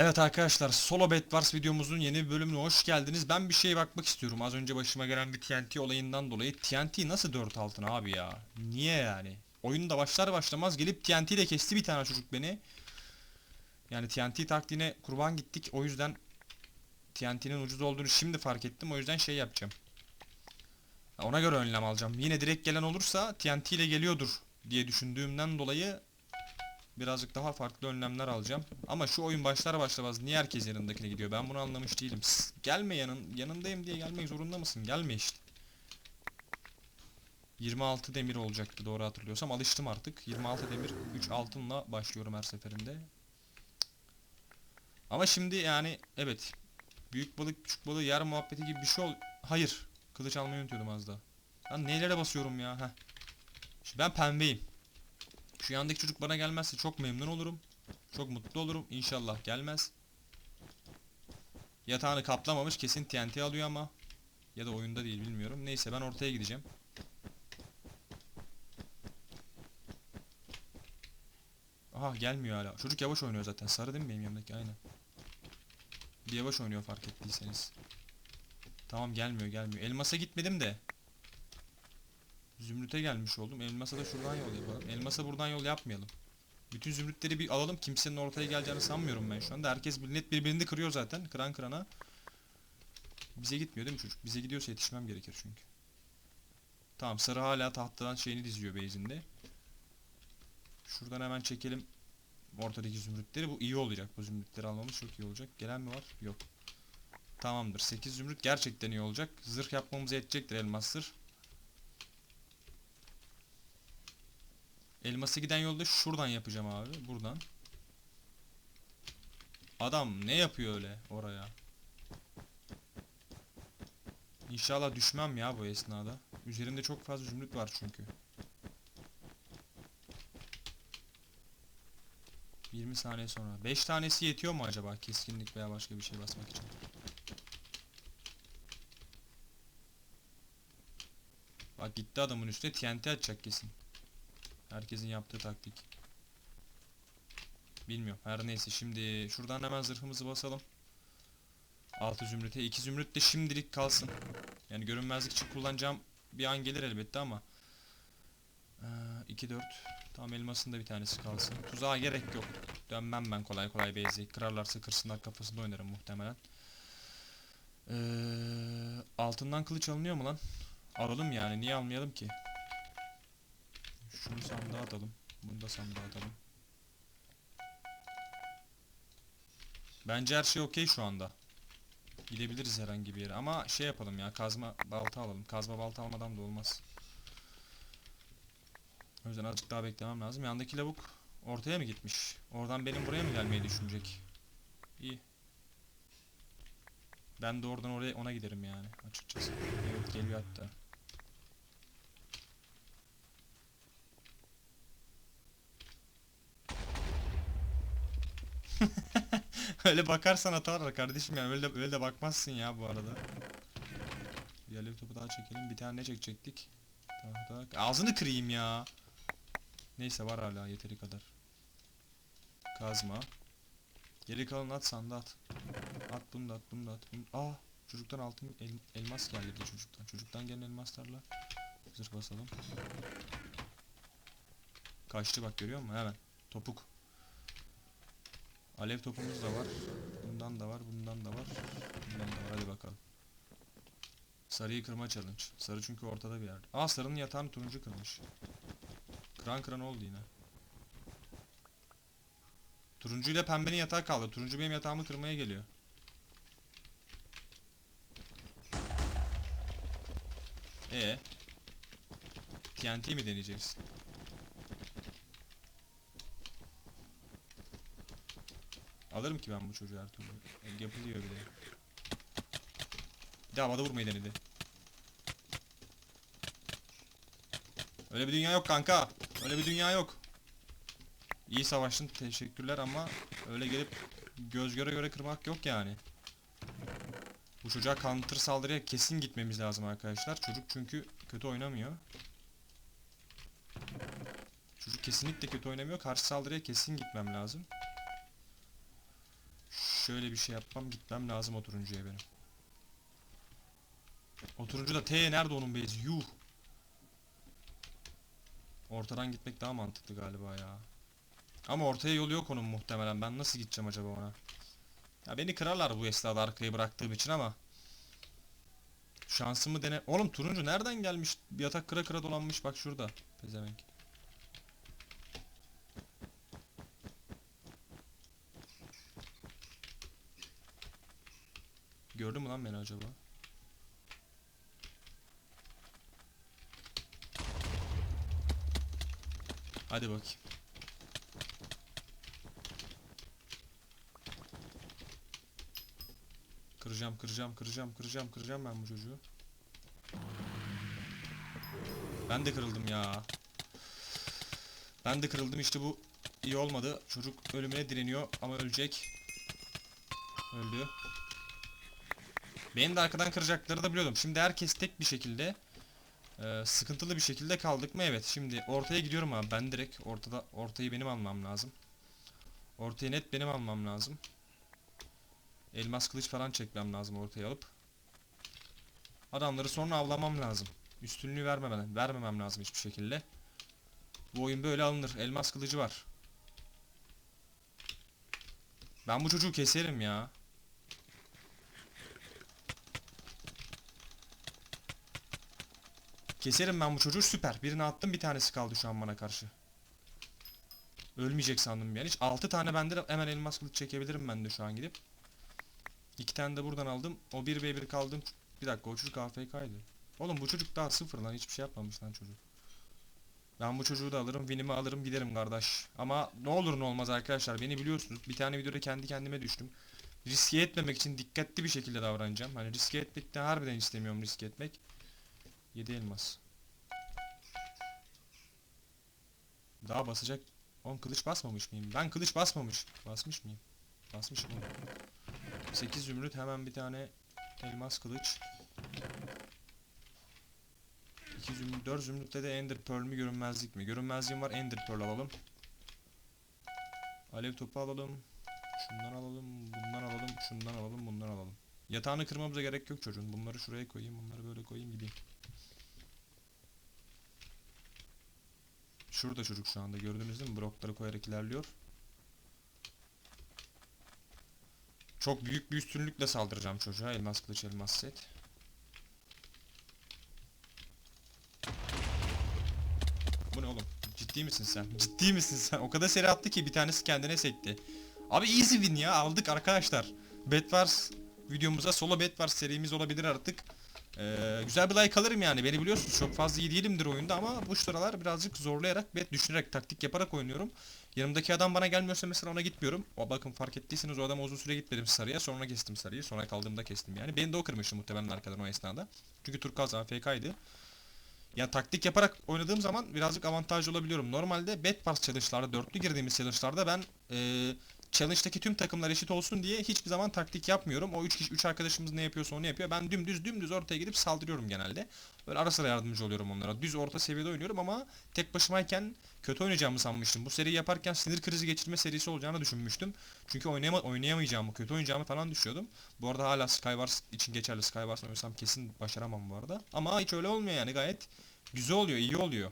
Evet arkadaşlar Solo Bed Wars videomuzun yeni bir bölümüne hoş geldiniz. Ben bir şeye bakmak istiyorum. Az önce başıma gelen bir TNT olayından dolayı TNT nasıl 4 altın abi ya? Niye yani? Oyunda başlar başlamaz gelip TNT ile kesti bir tane çocuk beni. Yani TNT taktiğine kurban gittik. O yüzden TNT'nin ucuz olduğunu şimdi fark ettim. O yüzden şey yapacağım. Ona göre önlem alacağım. Yine direkt gelen olursa TNT ile geliyordur diye düşündüğümden dolayı birazcık daha farklı önlemler alacağım. Ama şu oyun başlar başlamaz niye herkes yanındakine gidiyor? Ben bunu anlamış değilim. Sss, gelme yanın yanındayım diye gelmek zorunda mısın? Gelme işte. 26 demir olacaktı doğru hatırlıyorsam. Alıştım artık. 26 demir 3 altınla başlıyorum her seferinde. Ama şimdi yani evet. Büyük balık küçük balığı yer muhabbeti gibi bir şey ol... Hayır. Kılıç almayı unutuyordum az daha. Lan neylere basıyorum ya? Heh. Şimdi ben pembeyim. Şu yandaki çocuk bana gelmezse çok memnun olurum. Çok mutlu olurum. İnşallah gelmez. Yatağını kaplamamış kesin TNT alıyor ama. Ya da oyunda değil bilmiyorum. Neyse ben ortaya gideceğim. Aha gelmiyor hala. Çocuk yavaş oynuyor zaten. Sarı değil mi benim yanımdaki? Aynen. Bir yavaş oynuyor fark ettiyseniz. Tamam gelmiyor gelmiyor. Elmas'a gitmedim de. Zümrüt'e gelmiş oldum. Elmas'a da şuradan yol yapalım. Elmas'a buradan yol yapmayalım. Bütün zümrütleri bir alalım. Kimsenin ortaya geleceğini sanmıyorum ben şu anda. Herkes net birbirini kırıyor zaten. Kıran kırana. Bize gitmiyor değil mi çocuk? Bize gidiyorsa yetişmem gerekir çünkü. Tamam sarı hala tahtadan şeyini diziyor base'inde. Şuradan hemen çekelim ortadaki zümrütleri. Bu iyi olacak. Bu zümrütleri almamız çok iyi olacak. Gelen mi var? Yok. Tamamdır. 8 zümrüt gerçekten iyi olacak. Zırh yapmamıza yetecektir elmastır. Elması giden yolda şuradan yapacağım abi. Buradan. Adam ne yapıyor öyle oraya? İnşallah düşmem ya bu esnada. Üzerimde çok fazla zümrüt var çünkü. 20 saniye sonra. 5 tanesi yetiyor mu acaba keskinlik veya başka bir şey basmak için? Bak gitti adamın üstüne TNT atacak kesin. Herkesin yaptığı taktik. Bilmiyorum. Her neyse şimdi şuradan hemen zırhımızı basalım. 6 zümrüte. 2 zümrüt de şimdilik kalsın. Yani görünmezlik için kullanacağım bir an gelir elbette ama. 2 4. Tamam elmasında bir tanesi kalsın. Tuzağa gerek yok. Dönmem ben kolay kolay base'i. Kırarlarsa kırsınlar kafasında oynarım muhtemelen. Ee, altından kılıç alınıyor mu lan? Alalım yani. Niye almayalım ki? Şunu sandığa atalım. Bunu da sandığa atalım. Bence her şey okey şu anda. Gidebiliriz herhangi bir yere. Ama şey yapalım ya. Kazma balta alalım. Kazma balta almadan da olmaz. O yüzden azıcık daha beklemem lazım. Yandaki lavuk ortaya mı gitmiş? Oradan benim buraya mı gelmeyi düşünecek? İyi. Ben de oradan oraya ona giderim yani açıkçası. Evet geliyor hatta. Öyle bakarsan atarlar kardeşim yani öyle de, öyle de bakmazsın ya bu arada. Bir alev topu daha çekelim. Bir tane ne çekecektik? Tahta. Ağzını kırayım ya. Neyse var hala yeteri kadar. Kazma. Geri kalan at sandı at. At bunu da at bunu da at. Bunu... Aa çocuktan altın el- elmas geldi çocuktan. Çocuktan gelen elmaslarla zırh basalım. Kaçtı bak görüyor musun? Hemen. Topuk. Alev topumuz da var. Bundan da var, bundan da var. Bundan da var. Hadi bakalım. Sarıyı kırma challenge. Sarı çünkü ortada bir yerde. Aa sarının yatağını turuncu kırmış. Kıran kıran oldu yine. Turuncu ile pembenin yatağı kaldı. Turuncu benim yatağımı kırmaya geliyor. E TNT mi deneyeceksin? Alırım ki ben bu çocuğu her türlü. Yapılıyor bile. Bir de havada vurmayı denedi. Öyle bir dünya yok kanka. Öyle bir dünya yok. İyi savaştın teşekkürler ama öyle gelip göz göre göre kırmak yok yani. Bu çocuğa counter saldırıya kesin gitmemiz lazım arkadaşlar. Çocuk çünkü kötü oynamıyor. Çocuk kesinlikle kötü oynamıyor. Karşı saldırıya kesin gitmem lazım. Şöyle bir şey yapmam gitmem lazım o turuncuya benim. O da T nerede onun base? Yuh. Ortadan gitmek daha mantıklı galiba ya. Ama ortaya yolu yok onun muhtemelen. Ben nasıl gideceğim acaba ona? Ya beni kırarlar bu esnada arkayı bıraktığım için ama. Şansımı dene... Oğlum turuncu nereden gelmiş? Yatak kıra kıra dolanmış bak şurada. Pezevenk. Gördü mü lan beni acaba? Hadi bakayım. Kıracağım, kıracağım, kıracağım, kıracağım, kıracağım ben bu çocuğu. Ben de kırıldım ya. Ben de kırıldım işte bu iyi olmadı. Çocuk ölümüne direniyor ama ölecek. Öldü. Benim de arkadan kıracakları da biliyordum. Şimdi herkes tek bir şekilde e, sıkıntılı bir şekilde kaldık mı? Evet. Şimdi ortaya gidiyorum abi. Ben direkt ortada ortayı benim almam lazım. Ortayı net benim almam lazım. Elmas kılıç falan çekmem lazım ortaya alıp. Adamları sonra avlamam lazım. Üstünlüğü vermemem, vermemem lazım hiçbir şekilde. Bu oyun böyle alınır. Elmas kılıcı var. Ben bu çocuğu keserim ya. Keserim ben bu çocuğu süper. Birini attım bir tanesi kaldı şu an bana karşı. Ölmeyecek sandım yani. Hiç 6 tane bende de hemen elmas kılıç çekebilirim ben de şu an gidip. İki tane de buradan aldım. O 1 v 1 kaldım. Bir dakika o çocuk AFK'ydı. Oğlum bu çocuk daha sıfır lan hiçbir şey yapmamış lan çocuk. Ben bu çocuğu da alırım, winimi alırım giderim kardeş. Ama ne olur ne olmaz arkadaşlar beni biliyorsunuz. Bir tane videoda kendi kendime düştüm. Riske etmemek için dikkatli bir şekilde davranacağım. Hani riske etmekten harbiden istemiyorum riske etmek. 7 elmas. Daha basacak. Oğlum kılıç basmamış mıyım? Ben kılıç basmamış. Basmış mıyım? Basmışım oğlum. 8 zümrüt hemen bir tane elmas kılıç. 2 zümrüt, 4 zümrütte de ender pearl mi görünmezlik mi? Görünmezliğim var ender pearl alalım. Alev topu alalım. Şundan alalım, bundan alalım, şundan alalım, bundan alalım. Yatağını kırmamıza gerek yok çocuğun. Bunları şuraya koyayım, bunları böyle koyayım gideyim. Şurada çocuk şu anda gördünüz değil mi? Blokları koyarak ilerliyor. Çok büyük bir üstünlükle saldıracağım çocuğa. Elmas kılıç, elmas set. Bu ne oğlum? Ciddi misin sen? Ciddi misin sen? O kadar seri attı ki bir tanesi kendine sekti. Abi easy win ya aldık arkadaşlar. Bedwars videomuza solo Bedwars serimiz olabilir artık. Ee, güzel bir like alırım yani beni biliyorsunuz çok fazla iyi değilimdir oyunda ama bu sıralar birazcık zorlayarak bet düşünerek taktik yaparak oynuyorum. Yanımdaki adam bana gelmiyorsa mesela ona gitmiyorum. O bakın fark ettiyseniz o adama uzun süre gitmedim sarıya sonra kestim sarıyı sonra kaldığımda kestim yani. Beni de o kırmıştı muhtemelen arkadan o esnada. Çünkü Turkaz AFK'ydı. Ya taktik yaparak oynadığım zaman birazcık avantajlı olabiliyorum. Normalde bet pass challenge'larda dörtlü girdiğimiz challenge'larda ben eee challenge'daki tüm takımlar eşit olsun diye hiçbir zaman taktik yapmıyorum. O 3 kişi 3 arkadaşımız ne yapıyorsa onu yapıyor. Ben dümdüz dümdüz ortaya gidip saldırıyorum genelde. Böyle ara sıra yardımcı oluyorum onlara. Düz orta seviyede oynuyorum ama tek başımayken kötü oynayacağımı sanmıştım. Bu seriyi yaparken sinir krizi geçirme serisi olacağını düşünmüştüm. Çünkü oynayama oynayamayacağımı, kötü oynayacağımı falan düşünüyordum. Bu arada hala Skywars için geçerli. Skywars oynasam kesin başaramam bu arada. Ama hiç öyle olmuyor yani gayet güzel oluyor, iyi oluyor.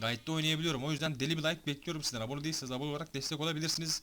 Gayet de oynayabiliyorum. O yüzden deli bir like bekliyorum sizden. Abone değilseniz abone olarak destek olabilirsiniz.